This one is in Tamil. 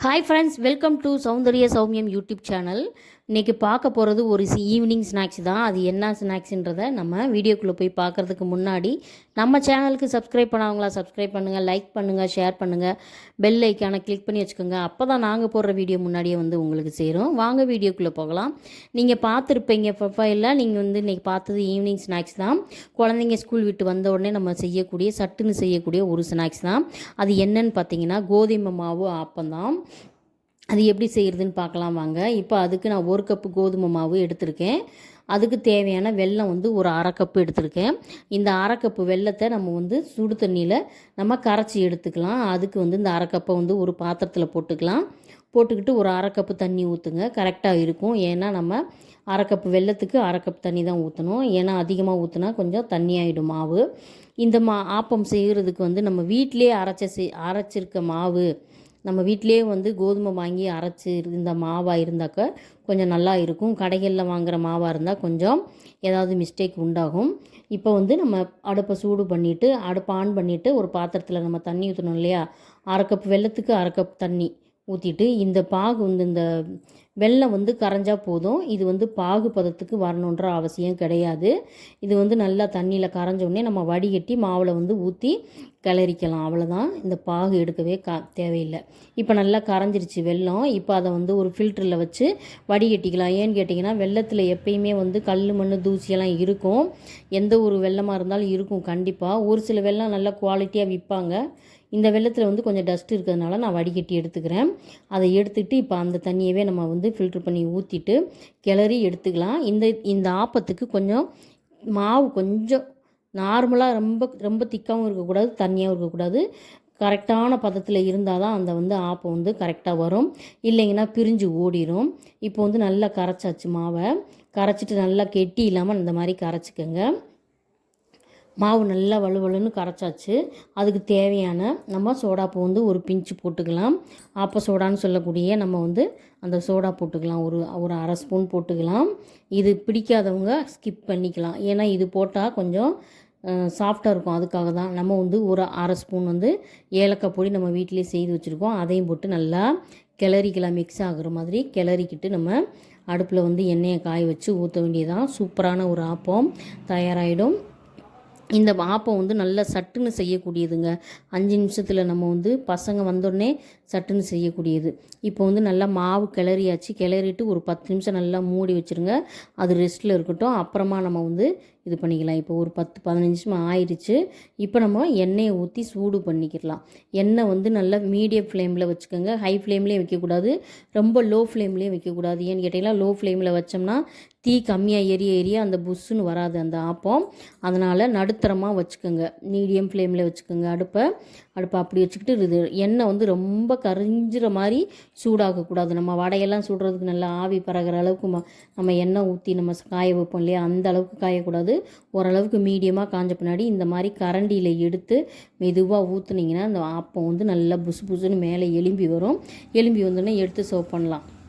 hi friends welcome to Soundarya Sowmiyam YouTube channel இன்றைக்கி பார்க்க போகிறது ஒரு ஈவினிங் ஸ்நாக்ஸ் தான். அது என்ன ஸ்நாக்ஸுன்றதை நம்ம வீடியோக்குள்ளே போய் பார்க்குறதுக்கு முன்னாடி நம்ம சேனலுக்கு சப்ஸ்கிரைப் பண்ணாங்களா சப்ஸ்கிரைப் பண்ணுங்கள் லைக் பண்ணுங்கள் ஷேர் பண்ணுங்கள் பெல் ஐக்கானை கிளிக் பண்ணி வச்சுக்கோங்க. அப்போ தான் நாங்கள் போடுற வீடியோ முன்னாடியே வந்து உங்களுக்கு சேரும். வாங்க வீடியோக்குள்ளே போகலாம். நீங்கள் பார்த்துருப்பீங்க ப்ரொஃபைலில் நீங்கள் வந்து இன்றைக்கி பார்த்தது ஈவினிங் ஸ்நாக்ஸ் தான். குழந்தைங்க ஸ்கூல் விட்டு வந்த உடனே நம்ம செய்யக்கூடிய சட்டுன்னு செய்யக்கூடிய ஒரு ஸ்நாக்ஸ் தான். அது என்னன்னு பார்த்தீங்கன்னா கோதுமை மாவு ஆப்பம் தான். அது எப்படி செய்கிறதுன்னு பார்க்கலாம் வாங்க. இப்போ அதுக்கு நான் ஒரு கப்பு கோதுமை மாவு எடுத்திருக்கேன். அதுக்கு தேவையான வெல்லம் வந்து ஒரு அரை கப்பு எடுத்திருக்கேன். இந்த அரை கப்பு வெல்லத்தை நம்ம வந்து சுடு தண்ணியில் நம்ம கரைச்சி எடுத்துக்கலாம். அதுக்கு வந்து இந்த அரை கப்பை வந்து ஒரு பாத்திரத்தில் போட்டுக்கலாம். போட்டுக்கிட்டு ஒரு அரை கப்பு தண்ணி ஊற்றுங்க கரெக்டாக இருக்கும். ஏன்னா நம்ம அரை கப்பு வெல்லத்துக்கு அரை கப் தண்ணி தான் ஊற்றணும் ஏன்னா அதிகமாக ஊற்றினா கொஞ்சம் தண்ணி ஆகிடும் மாவு. இந்த மா ஆப்பம் செய்கிறதுக்கு வந்து நம்ம வீட்டிலே அரைச்ச செய் அரைச்சிருக்க மாவு நம்ம வீட்டிலே வந்து கோதுமை வாங்கி அரைச்சி இந்த மாவாக இருந்தாக்க கொஞ்சம் நல்லா இருக்கும். கடைகளில் வாங்குகிற மாவாக இருந்தால் கொஞ்சம் ஏதாவது மிஸ்டேக் உண்டாகும். இப்போ வந்து நம்ம அடுப்பை சூடு பண்ணிவிட்டு அடுப்பை ஆன் பண்ணிவிட்டு ஒரு பாத்திரத்தில் நம்ம தண்ணி ஊற்றணும் இல்லையா? அரை கப் வெள்ளத்துக்கு அரை கப் தண்ணி ஊற்றிட்டு இந்த பாகு வந்து இந்த வெள்ளம் வந்து கரைஞ்சா போதும். இது வந்து பாகு பதத்துக்கு வரணுன்ற அவசியம் கிடையாது. இது வந்து நல்லா தண்ணியில் கரைஞ்சோடனே நம்ம வடிகட்டி மாவில் வந்து ஊற்றி கிளறிக்கலாம் அவ்வளோதான் இந்த பாகு எடுக்கவே கா தேவையில்லை. இப்போ நல்லா கரைஞ்சிருச்சு வெள்ளம். இப்போ அதை வந்து ஒரு ஃபில்டரில் வச்சு வடிகட்டிக்கலாம். ஏன்னு கேட்டிங்கன்னா வெள்ளத்தில் எப்பயுமே வந்து கல் மண் தூசியெல்லாம் இருக்கும். எந்த ஒரு வெள்ளமாக இருந்தாலும் இருக்கும் கண்டிப்பாக ஒரு சில வெள்ளம் நல்லா குவாலிட்டியாக விற்பாங்க. இந்த வெள்ளத்தில் வந்து கொஞ்சம் டஸ்ட் இருக்கிறதுனால நான் வடிகட்டி எடுத்துக்கிறேன். அதை எடுத்துகிட்டு இப்போ அந்த தண்ணியவே நம்ம வந்து ஃபில்ட்ரு பண்ணி ஊற்றிட்டு கிளறி எடுத்துக்கலாம். இந்த இந்த ஆப்பத்துக்கு கொஞ்சம் மாவு கொஞ்சம் நார்மலாக ரொம்ப ரொம்ப திக்காகவும் இருக்கக்கூடாது தண்ணியாகவும் இருக்கக்கூடாது. கரெக்டான பதத்தில் இருந்தால் தான் அந்த வந்து ஆப்பம் வந்து கரெக்டாக வரும். இல்லைங்கன்னா பிரிஞ்சு ஓடிடும் இப்போ வந்து நல்லா கரைச்சாச்சு மாவை. கரைச்சிட்டு நல்லா கெட்டி இல்லாமல் இந்த மாதிரி கரைச்சிக்கோங்க. மாவு நல்லா வலுவலுன்னு கரைச்சாச்சு. அதுக்கு தேவையான நம்ம சோடாப்பு வந்து ஒரு பிஞ்சு போட்டுக்கலாம். ஆப்ப சோடான்னு சொல்லக்கூடிய நம்ம வந்து அந்த சோடா போட்டுக்கலாம். ஒரு ஒரு அரை ஸ்பூன் போட்டுக்கலாம். இது பிடிக்காதவங்க ஸ்கிப் பண்ணிக்கலாம். ஏன்னா இது போட்டால் கொஞ்சம் சாஃப்டாக இருக்கும். அதுக்காக தான் நம்ம வந்து ஒரு அரை ஸ்பூன் வந்து ஏலக்காய் பொடி நம்ம வீட்டிலே செய்து வச்சுருக்கோம். அதையும் போட்டு நல்லா கிளறிக்கலாம். மிக்ஸ் ஆகுற மாதிரி கிளறிக்கிட்டு நம்ம அடுப்பில் வந்து எண்ணெயை காய வச்சு ஊற்ற வேண்டியதான் சூப்பரான ஒரு ஆப்பம் தயாராகிடும் இந்த ஆப்பம் வந்து நல்லா சட்டுன்னு செய்யக்கூடியதுங்க. அஞ்சு நிமிஷத்தில் நம்ம வந்து பசங்க வந்தோடனே சட்டுன்னு செய்யக்கூடியது. இப்போ வந்து நல்லா மாவு கிளறியாச்சு. கிளறிட்டு ஒரு பத்து நிமிஷம் நல்லா மூடி வச்சுருங்க. அது ரெஸ்ட்டில் இருக்கட்டும். அப்புறமா நம்ம வந்து இது பண்ணிக்கலாம். இப்போ ஒரு பத்து பதினஞ்சு நிமிஷம் ஆயிடுச்சு இப்போ நம்ம எண்ணெயை ஊற்றி சூடு பண்ணிக்கிடலாம். எண்ணெய் வந்து நல்லா மீடியம் ஃப்ளேமில் வச்சுக்கோங்க. ஹை ஃப்ளேம்லேயும் வைக்கக்கூடாது. ரொம்ப லோ ஃப்ளேம்லேயும் வைக்கக்கூடாது. ஏன்னு கேட்டிங்கன்னா லோ ஃப்ளேமில் வச்சோம்னா தீ கம்மியாக எரிய எரிய அந்த புஷ்ஷுன்னு வராது அந்த ஆப்பம். அதனால் நடுத்தரமாக வச்சுக்கோங்க. மீடியம் ஃப்ளேமில் வச்சுக்கோங்க. அடுப்பை அடுப்பை அப்படி வச்சுக்கிட்டு இது எண்ணெய் வந்து ரொம்ப கரிஞ்சிற மாதிரி சூடாகக்கூடாது. நம்ம வடையெல்லாம் சுடுறதுக்கு நல்லா ஆவி பறகிற அளவுக்கு நம்ம எண்ணெய் ஊற்றி நம்ம காய வைப்போம் இல்லையா? அந்த அளவுக்கு காயக்கூடாது. ஓரளவுக்கு மீடியமாக காஞ்ச பின்னாடி இந்த மாதிரி கரண்டியில் எடுத்து மெதுவாக ஊற்றுனீங்கன்னா அந்த ஆப்பம் வந்து நல்லா புசு புசுன்னு மேலே எலும்பி வரும். எலும்பி வந்தோடனே எடுத்து சர்வ் பண்ணலாம்.